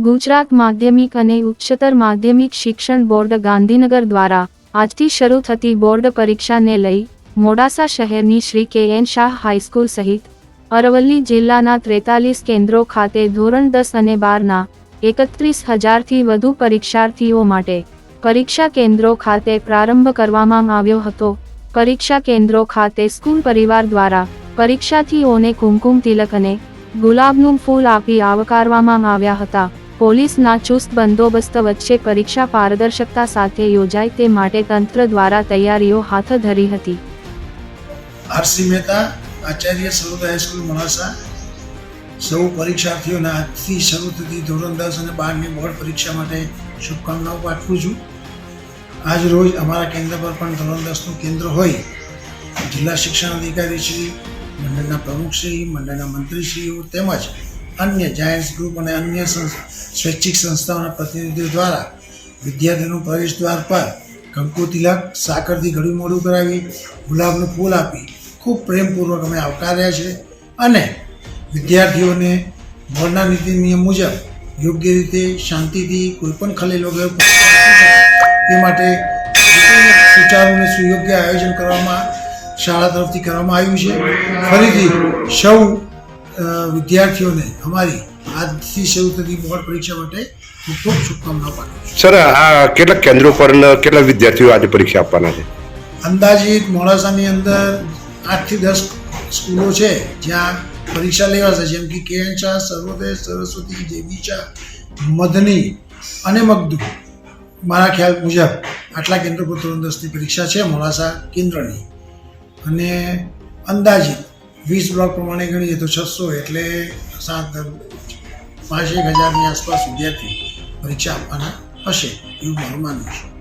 ગુજરાત માધ્યમિક અને ઉચ્ચતર માધ્યમિક શિક્ષણ બોર્ડ ગાંધીનગર દ્વારા આજથી શરૂ થતી બોર્ડ પરીક્ષાને લઈ મોડાસા શહેરની શ્રી કે એન શાહ હાઈસ્કૂલ સહિત અરવલ્લી જિલ્લાના ત્રેતાલીસ કેન્દ્રો ખાતે ધોરણ દસ અને બારના એકત્રીસ હજારથી વધુ પરીક્ષાર્થીઓ માટે પરીક્ષા કેન્દ્રો ખાતે પ્રારંભ કરવામાં આવ્યો હતો. પરીક્ષા કેન્દ્રો ખાતે સ્કૂલ પરિવાર દ્વારા પરીક્ષાર્થીઓને કુમકુમ તિલક અને ગુલાબનું ફૂલ આપી આવકારવામાં આવ્યા હતા. પોલીસના ચુસ્ત બંદોબસ્ત વચ્ચે પરીક્ષા પારદર્શકતા સાથે યોજાય તે માટે તંત્ર દ્વારા તૈયારીઓ હાથ ધરી હતી. RC Mehta, Acharya sarod high school Modasa. સૌ પરીક્ષાર્થીઓને આજથી શરૂ થતી ધોરણ દસ અને બારની બોર્ડ પરીક્ષા માટે શુભકામનાઓ પાઠવું છું. આજ રોજ અમારા કેન્દ્ર પર પણ ધોરણ દસનું કેન્દ્ર હોય. જિલ્લા શિક્ષણ અધિકારી શ્રી, મંડળના પ્રમુખશ્રી, મંડળના મંત્રીશ્રીઓ તેમજ અન્ય જાયન્ટ્સ ગ્રુપ અને અન્ય સ્વૈચ્છિક સંસ્થાઓના પ્રતિનિધિઓ દ્વારા વિદ્યાર્થીઓનું પ્રવેશ દ્વાર પર કંકુ તિલક, સાકરથી ઘડું મોડું કરાવી ગુલાબનું ફૂલ આપી ખૂબ પ્રેમપૂર્વક અમે આવકાર્યા છે અને વિદ્યાર્થીઓને બોર્ડના નીતિ નિયમ મુજબ યોગ્ય રીતે શાંતિથી કોઈપણ ખલેલ વગર તે માટે સુચારુ સુયોગ્ય આયોજન કરવામાં, શાળા તરફથી કરવામાં આવ્યું છે. ફરીથી સૌ વિદ્યાર્થીઓને અમારી આજથી શરૂ થતી બોર્ડ પરીક્ષા માટે ખૂબ ખૂબ શુભકામનાઓ પાઠવું છું. સર આ કેટલા કેન્દ્રો પર કેટલા વિદ્યાર્થીઓ આજે પરીક્ષા આપવાના છે? અંદાજિત મોડાસાની અંદર આઠથી દસ સ્કૂલો છે જ્યાં પરીક્ષા લેવાશે જેમ કે કેએન શાહ સર્વોદય સરસ્વતી જેબી શાહ મધની અને મગદુ મારા ખ્યાલ મુજબ આટલા કેન્દ્રો પર ધોરણ દસની પરીક્ષા છે મોડાસા કેન્દ્રની. અને અંદાજિત વીસ બ્લોક પ્રમાણે ગણીએ તો છસો એટલે સાત, પાંચેક હજારની આસપાસ વિદ્યાર્થી પરીક્ષા આપવાના હશે એવું મારું માનવું છે.